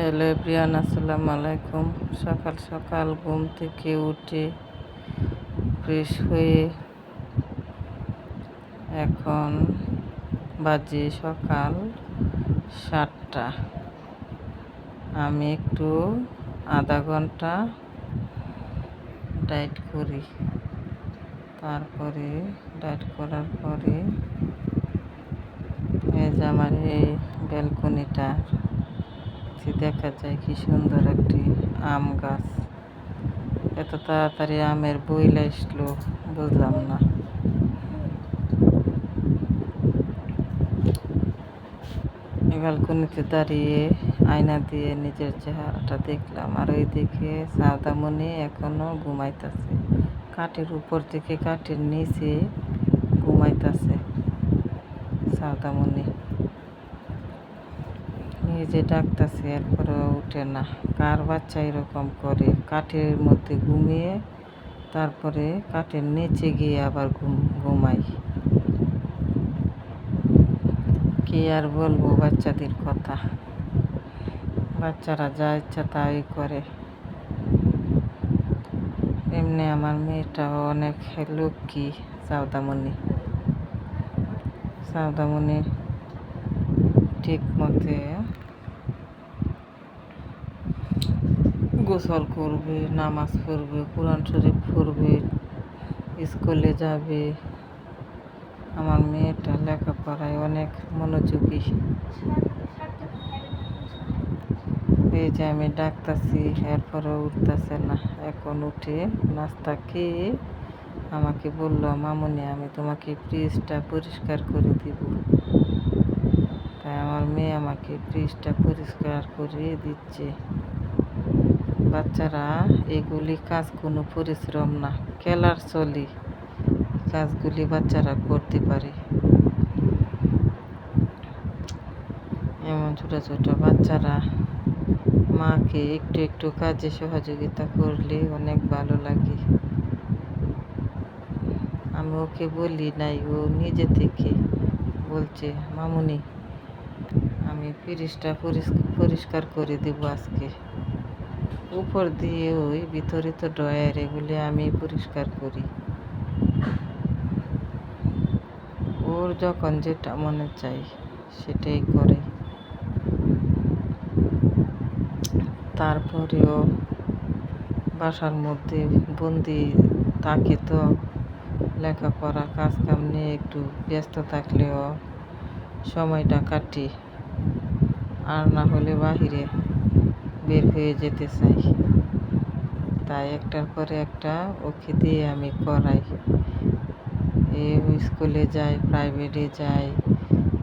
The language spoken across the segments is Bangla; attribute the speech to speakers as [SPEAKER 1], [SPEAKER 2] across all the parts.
[SPEAKER 1] হ্যালো এভরিয়ান আসসালামু আলাইকুম। সকাল সকাল ঘুম থেকে উঠে ফ্রেশ হয়ে এখন বাজে সকাল সাতটা। আমি একটু আধা ঘণ্টা ডায়েট করি। তারপরে ডায়েট করার পরে এই যে আমার এই ব্যালকনিটা। দেখা যায় কি সুন্দর একটি আম গাছ। এত তাড়াতাড়ি আমের বইলা আসলো বুঝলাম না। ব্যালকনিতে দাঁড়িয়ে আয়না দিয়ে নিজের চেহারাটা দেখলাম, আর ওই দিকে সাউদামণি এখনও ঘুমাইতেছে। কাঠের উপর থেকে কাঠের নিচে ঘুমাইতেছে সাউদামণি নিজে ডাকতেছে এরপরে উঠে না। কার বাচ্চা এরকম করে? কাঠের মধ্যে ঘুমিয়ে তারপরে কাঠের নিচে গিয়ে আবার ঘুম, ঘুমাই। কি আর বলব বাচ্চাদের কথা? বাচ্চারা যা ইচ্ছা তাই করে। এমনি আমার মেয়েটাও অনেক লক্ষ্মী সাউদামণি সাউদামণি ঠিক মতে গোসল করবে, নামাজ পড়বে, কোরআন শরীফ পড়বে, স্কুলে যাবে। আমার মেয়েটা লেখাপড়ায় অনেক মনোযোগী। এই যে আমি ডাকতাছি এরপরে উঠতেছে না। এখন উঠে নাস্তা খেয়ে আমাকে বলল, মামুনি, আমি তোমাকে ফ্রিজটা পরিষ্কার করে দিব। তাই আমার মেয়ে আমাকে ফ্রিজটা পরিষ্কার করে দিচ্ছে। বাচ্চারা এগুলি কাজ কোনো পরিশ্রম না, খেলার চলি। কাজগুলি বাচ্চারা করতে পারে। এমন ছোট ছোট বাচ্চারা মাকে একটু একটু কাজে সহযোগিতা করলে অনেক ভালো লাগে। আমি ওকে বলি নাই, ও নিজে থেকে বলছে, মামুনি, আমি ফ্রিজটা পরিষ্কার করে দেবো আজকে। উপর দিয়ে ওই বিতরিত ড্রয়ার এগুলি আমি পরিষ্কার করি। ওর যখন যেটা মনে চাই সেটাই করে। তারপরেও বাসার মধ্যে বন্দি তাকে তো, লেখাপড়া, কাজকাম নিয়ে একটু ব্যস্ত থাকলেও সময়টা কাটি। আর না হলে বাহিরে বের হয়ে যেতে চাই তাই একটার পরে একটা ওকে দিয়ে আমি করাই এ স্কুলে যাই প্রাইভেটে যাই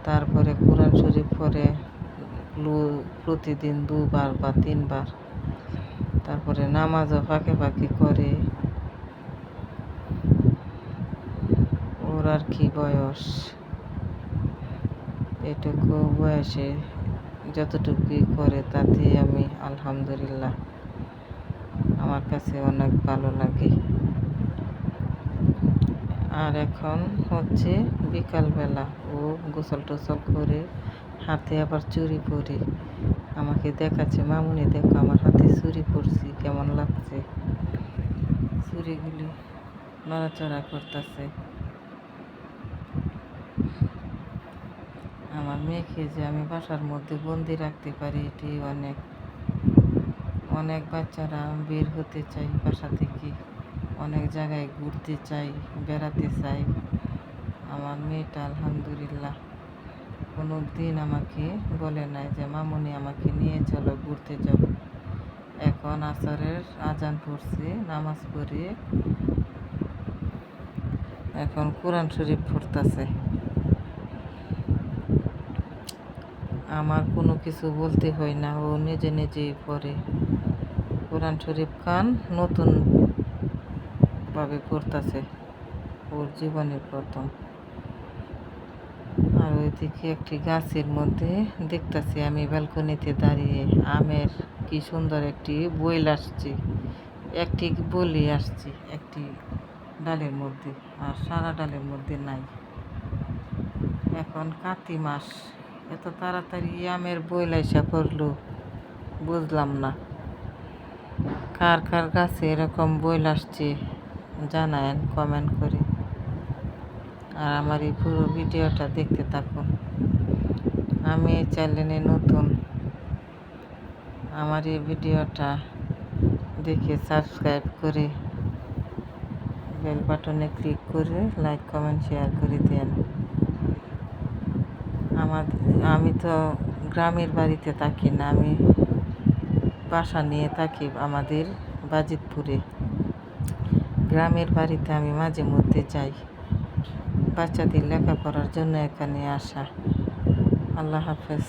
[SPEAKER 1] তারপরে কোরআন শরীফ পরে প্রতিদিন দুবার বা তিনবার। তারপরে নামাজও ফাঁকে ফাঁকে করে। ওর আর কি বয়স? এটুকু বয়সে যতটুকুই করে তাতে আমি আলহামদুলিল্লাহ। আমার কাছে অনেক ভালো লাগে। আর এখন হচ্ছে বিকালবেলা ও গোসল টোসল করে হাতে আবার চুরি পরে। আমাকে দেখাচ্ছে, মামুনি, দেখো আমার হাতে চুরি পরছি, কেমন লাগছে? চুরিগুলি নড়াচড়া করতেছে। আমার মেয়েকে যে আমি বাসার মধ্যে বন্দি রাখতে পারি, এটি অনেক অনেক বাচ্চারা বের হতে চাই বাসা থেকে, অনেক জায়গায় ঘুরতে চাই বেড়াতে চাই আমার মেয়েটা আলহামদুলিল্লাহ কোনো দিন আমাকে বলে নাই যে, মামুনি, আমাকে নিয়ে চলো, ঘুরতে যাব এখন আসরের আজান পড়ছে, নামাজ পড়ে, এখন কোরআন শরীফ পড়তেছে। আমার কোনো কিছু বলতে হয় না। ও নিজে নিজেই পড়ে। কোরআন শরীফ খান নতুনভাবে পড়তেছে। ওর জীবনের প্রথম। আর ওইদিকে একটি গাছের মধ্যে দেখতেছি আমি ব্যালকনিতে দাঁড়িয়ে আমের কি সুন্দর একটি বইল আসছে। একটি বলি আসছে একটি ডালের মধ্যে, আর সারা ডালের মধ্যে নাই। এখন কাতি মাস। এত তাড়াতাড়ি আমের বইল আইসা পড়ল, বুঝলাম না। কার কার কাছে এরকম বই আসছে জানায়েন, কমেন্ট করে। আর আমার এই পুরো ভিডিওটা দেখতে থাকুন। আমি এই চ্যানেলে নতুন। আমার এই ভিডিওটা দেখে সাবস্ক্রাইব করে বেল বাটনে ক্লিক করে লাইক, কমেন্ট, শেয়ার করে দেন। আমার, আমি তো গ্রামের বাড়িতে থাকি না, আমি বাসা নিয়ে থাকি আমাদের বাজিতপুরে। গ্রামের বাড়িতে আমি মাঝে মধ্যে যাই। বাচ্চাদের লেখাপড়ার জন্য এখানে আসা। আল্লাহ হাফেজ।